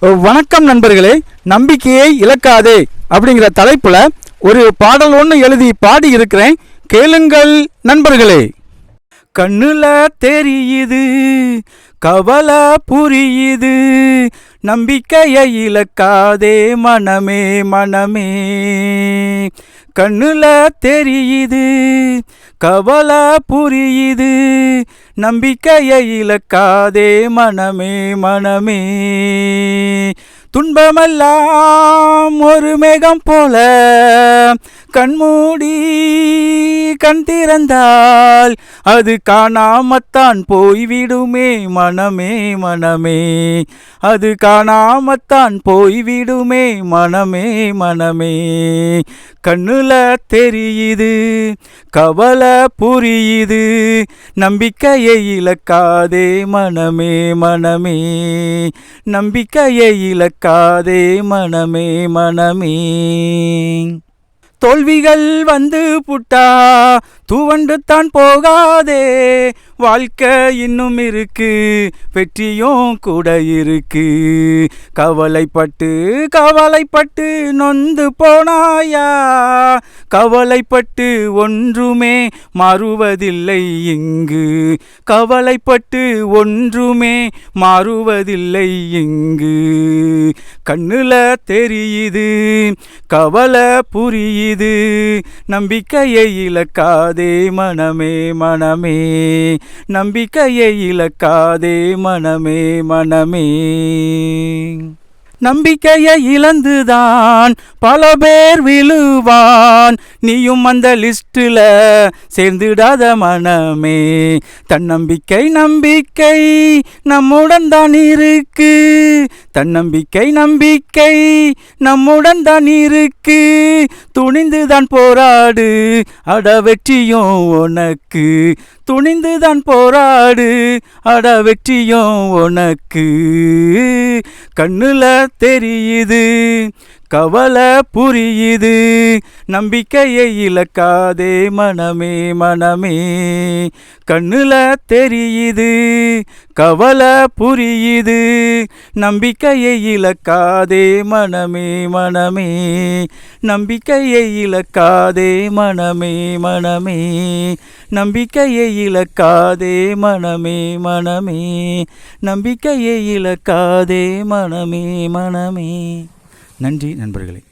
வணக்கம் நண்பர்களே நம்பிக்கையை இழக்காதே அப்படிங்கிற தலைப்பில் ஒரு பாடல் ஒன்று எழுதி பாடி இருக்கிறேன். கேளுங்கள் நண்பர்களே. கண்ணுல தெரியுது கவலை புரியுது நம்பிக்கையை இழக்காதே மனமே மனமே. கண்ணுல தெரியுது கவலை புரியுது. நம்பிக்கையை இழக்காதே மனமே மனமே. துன்பமெல்லாம் ஒரு மேகம் போல. கண்மூடி கண் திறந்தால் அது காணாமத்தான் போய்விடுமே மனமே மனமே. அது காணாமத்தான் போய்விடுமே மனமே மனமே. கண்ணுல தெரியுது கவலை புரியுது நம்பிக்கையை இழக்காதே மனமே மனமே. நம்பிக்கையை இழக்காதே மனமே மனமே. தோல்விகள் வந்து புட்டா தூவண்டுத்தான் போகாதே. வாழ்க்கை இன்னும் இருக்கு வெற்றியும் கூட இருக்கு. கவலைப்பட்டு கவலைப்பட்டு நொந்து போனாயா? கவலைப்பட்டு ஒன்றுமே மாறுவதில்லை இங்கு. கவலைப்பட்டு ஒன்றுமே மாறுவதில்லை இங்கு. கண்ணுல தெரியுது கவலை புரியுது நம்பிக்கையை இழக்காது. இழக்காதே மனமே மனமே. நம்பிக்கையை இழக்காதே மனமே மனமே. நம்பிக்கையை இழந்துதான் பல பேர் விழுவான். நீயும் அந்த லிஸ்டில் சேர்ந்துடாத மனமே. தன்னம்பிக்கை நம்பிக்கை நம்முடன் தான் இருக்கு. தன்னம்பிக்கை நம்பிக்கை நம்முடன் தான் இருக்கு. துணிந்து தான் போராடு அட வெற்றியும் உனக்கு. துணிந்து தான் போராடு அட வெற்றியும் உனக்கு. கண்ணுல தெரியுது. கவலை புரியுது. நம்பிக்கையை இழக்காதே மனமே மனமே. கண்ணுல தெரியுது. கவலை புரியுது. நம்பிக்கையை இழக்காதே மனமே மனமே. நம்பிக்கையை இழக்காதே மனமே மனமே. நம்பிக்கையை இழக்காதே மனமே மனமே. நம்பிக்கையை இழக்காதே மனமே மனமே. நன்றி நண்பர்களே.